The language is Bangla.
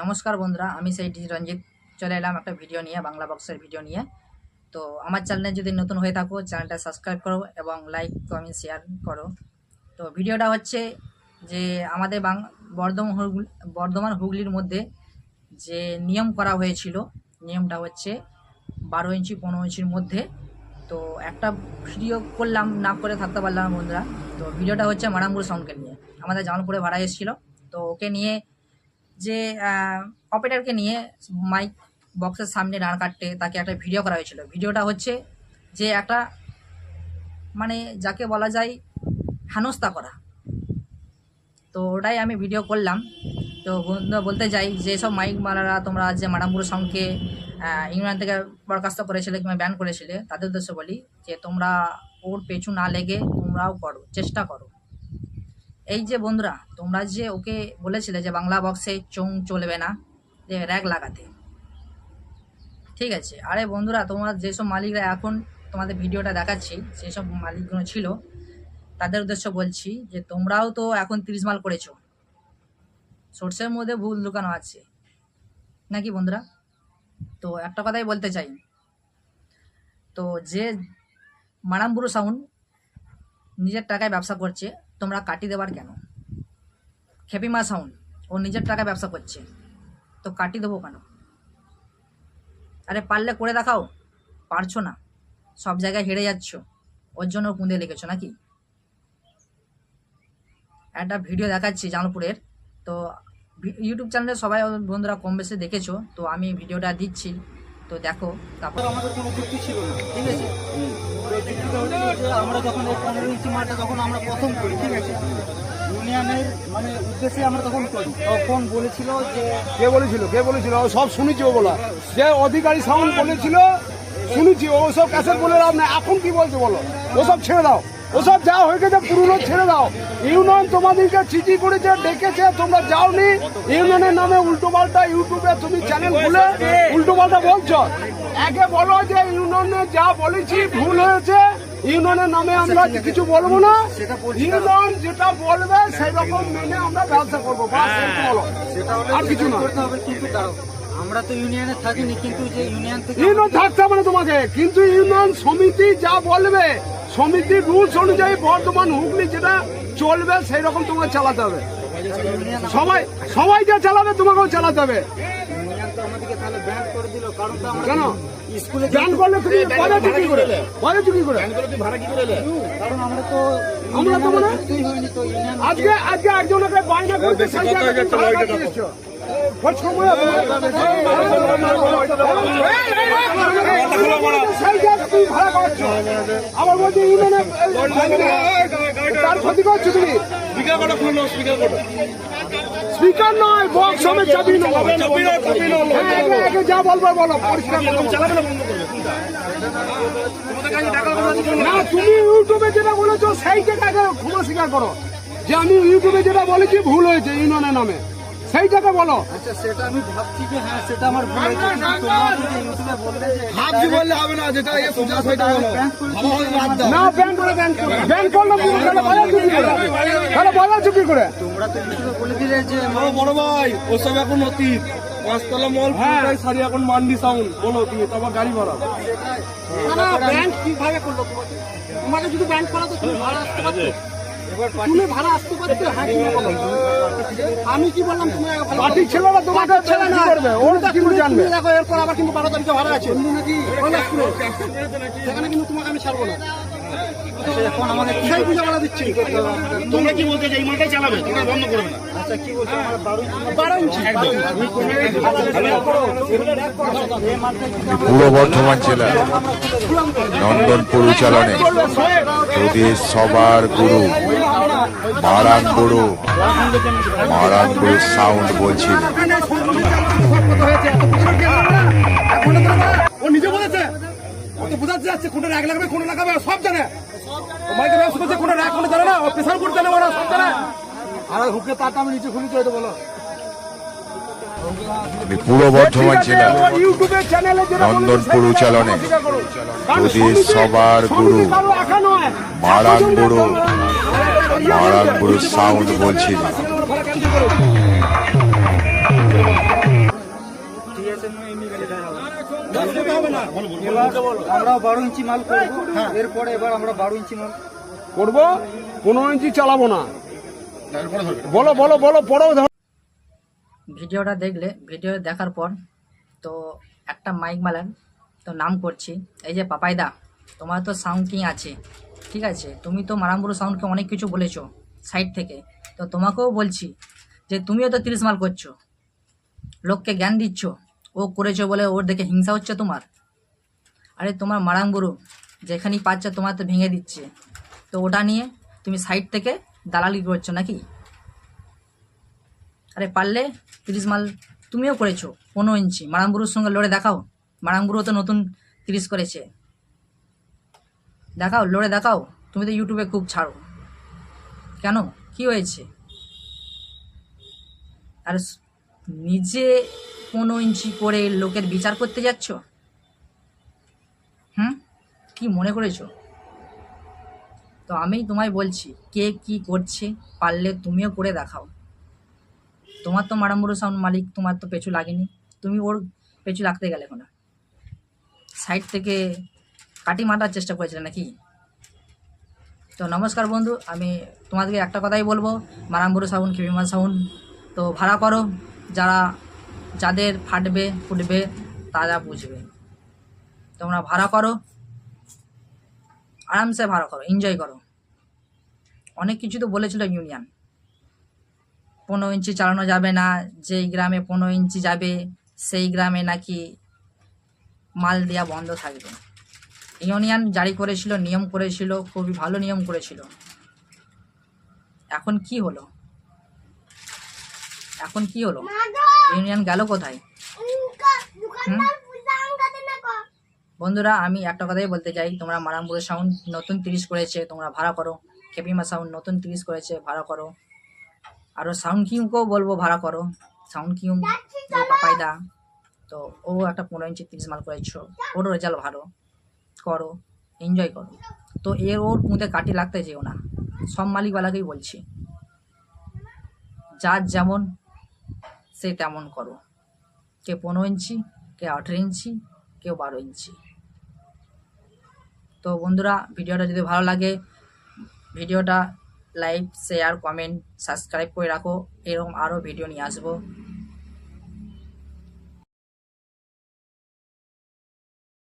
নমস্কার বন্ধুরা, আমি সেই ডি রঞ্জিত। চলে এলাম একটা ভিডিও নিয়ে, বাংলা বক্সের ভিডিও নিয়ে। তো আমার চ্যানেলে যদি নতুন হয়ে থাকো চ্যানেলটা সাবস্ক্রাইব করো এবং লাইক কমেন্ট শেয়ার করো। তো ভিডিওটা হচ্ছে যে আমাদের বাং, বর্ধমান হুগলি, বর্ধমান হুগলির মধ্যে যে নিয়ম করা হয়েছিল, নিয়মটা হচ্ছে বারো ইঞ্চি, পনেরো ইঞ্চির মধ্যে। তো একটা ভিডিও করলাম, না করে থাকতে পারলাম বন্ধুরা। তো ভিডিওটা হচ্ছে মারামপুর সাউন্ডকে নিয়ে। আমাদের জামালপুরে ভাড়া এসেছিল। তো ওকে নিয়ে যে অপারেটারকে নিয়ে মাইক বক্সের সামনে দাঁড় কাটতে তাকে একটা ভিডিও করা হয়েছিল। ভিডিওটা হচ্ছে যে একটা মানে যাকে বলা যায় হেনস্থা করা। তো ওটাই আমি ভিডিও করলাম। তো বলতে যাই যে সব মাইক মারারা তোমরা যে মারামপুর সঙ্গে ইংল্যান্ড থেকে বরখাস্ত করেছিলে কিংবা ব্যান করেছিলে, তাদের উদ্দেশ্যে বলি যে তোমরা ওর পেছু না লেগে তোমরাও করো, চেষ্টা করো। এই যে বন্ধুরা, তোমরা যে ওকে বলেছিলে যে বাংলা বক্সে চোং চলবে না, যে র্যাক লাগাতে। ঠিক আছে, আরে বন্ধুরা, তোমরা যেসব মালিকরা এখন তোমাদের ভিডিওটা দেখাচ্ছি সেসব মালিকগুলো ছিল, তাদের উদ্দেশ্য বলছি যে তোমরাও তো এখন তিরিশ মাল করেছ। সোর্সের মধ্যে ভুল লুকানো আছে। নাকি বন্ধুরা? তো একটা কথাই বলতে চাই। তো যে মারামপুরু সাউন্ড নিজের টাকায় ব্যবসা করছে তোমরা কাটি দেবার কেন? খেপিমা সাউন্ড ও নিজের টাকা ব্যবসা করছে। তো কাটি দেবো কেন? আরে পারলে করে দেখাও পারছ না। সব জায়গায় হেরে যাচ্ছ। ওর জন্য কুঁদে লেগেছো নাকি? একটা ভিডিও দেখাচ্ছি জামালপুরের। তো ইউটিউব চ্যানেলে সবাই বন্ধুরা কম বেশি দেখেছ। তো আমি ভিডিওটা দিচ্ছি। তো দেখো তারপর আমাদের কোনো যুক্তি ছিল না। ঠিক আছে? আমরা যখন এই পনেরো ইঞ্চি মাঠে যখন আমরা প্রথম করি, ঠিক আছে? ইউনিয়নের মানে উদ্দেশ্যে আমরা তখন করি। তখন বলেছিল যে কে বলেছিল? কে বলেছিল? সব শুনেছি ও বলা যে অধিকারী সাউন্ড বলেছিল, শুনেছি ও সব ক্যাসেট বলে লাভ না এখন কি বলছে বলো? ওসব ছেড়ে দাও। ওসব যা হয়ে গেছে পুরনো ছেড়ে দাও। ইউনিয়ন তোমাদেরকে চিঠি করেছে, ডেকেছে, তোমরা যাওনি। ইউনিয়নের নামে উল্টো পাল্টা ইউটিউবে তুমি চ্যানেল খুলে উল্টো পাল্টা বলছো। একে বলো যে ইউনিয়নে যা বলেছি ভুল হয়েছে, ইউনিয়নের নামে আমরা কিছু বলব না। ইউনিয়ন যেটা বলবে সেই রকম মেনে আমরা ব্যবসা করব। আর কিছু না। আমরা তো ইউনিয়নে থাকিনি কিন্তু যে ইউনিয়ন থেকে ইউনিয়ন থাকতে হবে না তোমাকে। কিন্তু ইউনিয়ন সমিতি যা বলবে সমিতির রুলস অনুযায়ী বর্তমান হুগলি যেটা চলবে সেই রকম তোমাকে চালাতে হবে। সবাই সবাই যা চালাবে তোমাকেও চালাতে হবে। ইউনিয়ন তো আমাদেরকে তাহলে ব্যান করে দিল কারণ তো আমরা কেন? ব্যান করলে তুমি করে বাজাচ্ছ কি করে? কারণ আমরা তো মানে- আজকে আজকে একজনকে বায়না করতে আবার বলছে ইউনিয়নে তার ক্ষতি করছ তুমি স্পিকার নয় বক্স হবে চাবি হ্যাঁ, যা বলব বলো পরিষ্কার। না তুমি ইউটিউবে যেটা বলেছ সেইটাকে ক্ষমা স্বীকার করো যে আমি ইউটিউবে যেটা বলেছি ভুল হয়েছে ইউনিয়নের নামে সেইটাকে বলো। আচ্ছা সেটা আমি ভাবছি যে হ্যাঁ সেটা আমার ভুল হয়েছে কিন্তু তোমরা যদি ইউটিউবে বললে যে ভাবছি বললে হবে না যেটা এ পূজা সেটা বলো। ব্যান করে দিয়েছে, না ব্যান করে ব্যান করে ব্যান করল কি? করে? বলো চুপি করে। তাহলে বলো চুপি করে। তোমরা তো ইউটিউবে বলে দিলে যে বড় বড় ভাই ওসব এখন অতীত। পাঁচতলা মল পুরোটাই সারি এখন মান্ডি সাউন্ড বলো তুমি তোমার গাড়ি ভাড়া। না ব্যাংক কীভাবে করল তোমাকে? তোমাকে যদি ব্যাংক করা তো তুমি ভাড়া আসতে পারতো। তুমি ভাড়া আসতে পারতো হ্যাঁ কি বলো আমি কি বললাম তুমি পার্টির ছেলেরা তোমাকে ছেলে না করবে? ওর কি করে জানবে? দেখো এরপর আবার কিন্তু বারো তারিখে ভাড়া আছে। নাকি? সেখানে কিন্তু তোমাকে আমি ছাড়বো না। এখন আমাকে কি সেই দিচ্ছি তোমরা কি বলতে চাই মাথায় চালাবে তোমরা বন্ধ করবে না আচ্ছা কি বলছো আমার বারো বারো ইঞ্চি পূর্ব বর্ধমান জেলা নন্দন পরিচালনে প্রদেশ সবার গুরু মারান গুরু মারান গুরু সাউন্ড বলছিল ও নিজে বলেছে বোঝাতে যাচ্ছে কোনটা রাগ লাগবে কোনটা লাগাবে সব জানে ও মাইকে ব্যবসা করছে কোনটা রাগ কোনটা জানে না ও প্রেশার করতে জানে ওরা সব জানে আর হুকে তারটা আমি নিচে খুলি তো বলো পূর্ব বর্ধমান জেলা ও ইউটিউবে চ্যানেলে যেটা বলেছে নন্দন সেই পরিচালনে স্বীকার করো। কারণ প্রদেশ সমিতি- সবার গুরু। মারান গুরু মারান গুরু সাউন্ড বলছিল। এবার আমরা বারো ইঞ্চি মাল করব। এরপরে এবার আমরা বারো ইঞ্চি মাল করব পনেরো ইঞ্চি চালাবো না। বলো বলো বলো পরেও ভিডিওটা দেখলে ভিডিও দেখার পর তো একটা মাইক মালেন তো নাম করছি। এই যে পাপাইদা তোমার তো সাউন্ড কিং আছে ঠিক আছে? তুমি তো মারামবুড়ো সাউন্ডকে অনেক কিছু বলেছ সাইড থেকে। তো তোমাকেও বলছি যে তুমিও তো তিরিশ মাল করছ লোককে জ্ঞান দিচ্ছ ও করেছ বলে ওর দেখে হিংসা হচ্ছে তোমার? আরে তোমার মারাঙ্গুরু যেখানেই পাচ্ছে তোমার তো ভেঙে দিচ্ছে। তো ওটা নিয়ে তুমি সাইড থেকে দালালি করছ নাকি? আরে পারলে তিরিশ মাল তুমিও করেছ, পনেরো ইঞ্চি। মারামগুরুর সঙ্গে লড়ে দেখাও। মারামগুরু তো নতুন তিরিশ করেছে। দেখাও, লড়ে দেখাও। তুমি তো ইউটিউবে খুব ছাড়ো। কেন? কি হয়েছে? আর নিজে পনেরো ইঞ্চি করে লোকের বিচার করতে যাচ্ছ? হুম? কি মনে করেছ? তো আমি তোমায় বলছি, কে কি করছে পারলে তুমিও করে দেখাও। তোমার তো মারামুরু সাউন্ড মালিক, তোমার তো পেছু লাগেনি। তুমি ওর পেছু লাগতে গেলে কোনো? সাইড থেকে কাটি মারার চেষ্টা করেছিলে নাকি? তো নমস্কার বন্ধু, আমি তোমাদেরকে একটা কথাই বলব মারামবুরু সাউন্ড খেপিমা সাউন্ড তো ভাড়া করো। যারা যাদের ফাটবে, ফুটবে, তারা বুঝবে। তোমরা ভাড়া করো। আরামসে ভাড়া করো এনজয় করো। অনেক কিছু তো বলেছিল ইউনিয়ন। পনেরো ইঞ্চি চালানো যাবে না, যেই গ্রামে পনেরো ইঞ্চি যাবে, সেই গ্রামে নাকি মাল দেওয়া বন্ধ থাকবে। ইউনিয়ন জারি করেছিল, নিয়ম করেছিল, খুবই ভালো নিয়ম করেছিল। এখন কি হলো? এখন কি হলো? ইউনিয়ন গেল কোথায়? হুম? বন্ধুরা আমি একটা কথাই বলতে চাই। তোমরা মারামপুরের সাউন্ড নতুন তিরিশ করেছে তোমরা ভাড়া করো। কেপিমা সাউন্ড নতুন তিরিশ করেছে ভাড়া করো। আরও সাউন্ড কিংকেও বলব ভাড়া করো। সাউন্ড কিং পাপাইদা। তো ও একটা পনেরো ইঞ্চি তিরিশ মাল করেছ। ওরও রেজাল্ট ভালো। করো। এনজয় করো। তো এর ওর পুঁতে কাটি লাগতে যেও না। সব মালিকওয়ালাকেই বলছি। যার যেমন সে তেমন করো? কে পনেরো ইঞ্চি, কে আঠেরো ইঞ্চি কেউ বারো ইঞ্চি? তো বন্ধুরা, ভিডিওটা যদি ভালো লাগে, ভিডিওটা লাইক, শেয়ার, কমেন্ট, সাবস্ক্রাইব করে রাখো। এরকম আরও ভিডিও নিয়ে আসব।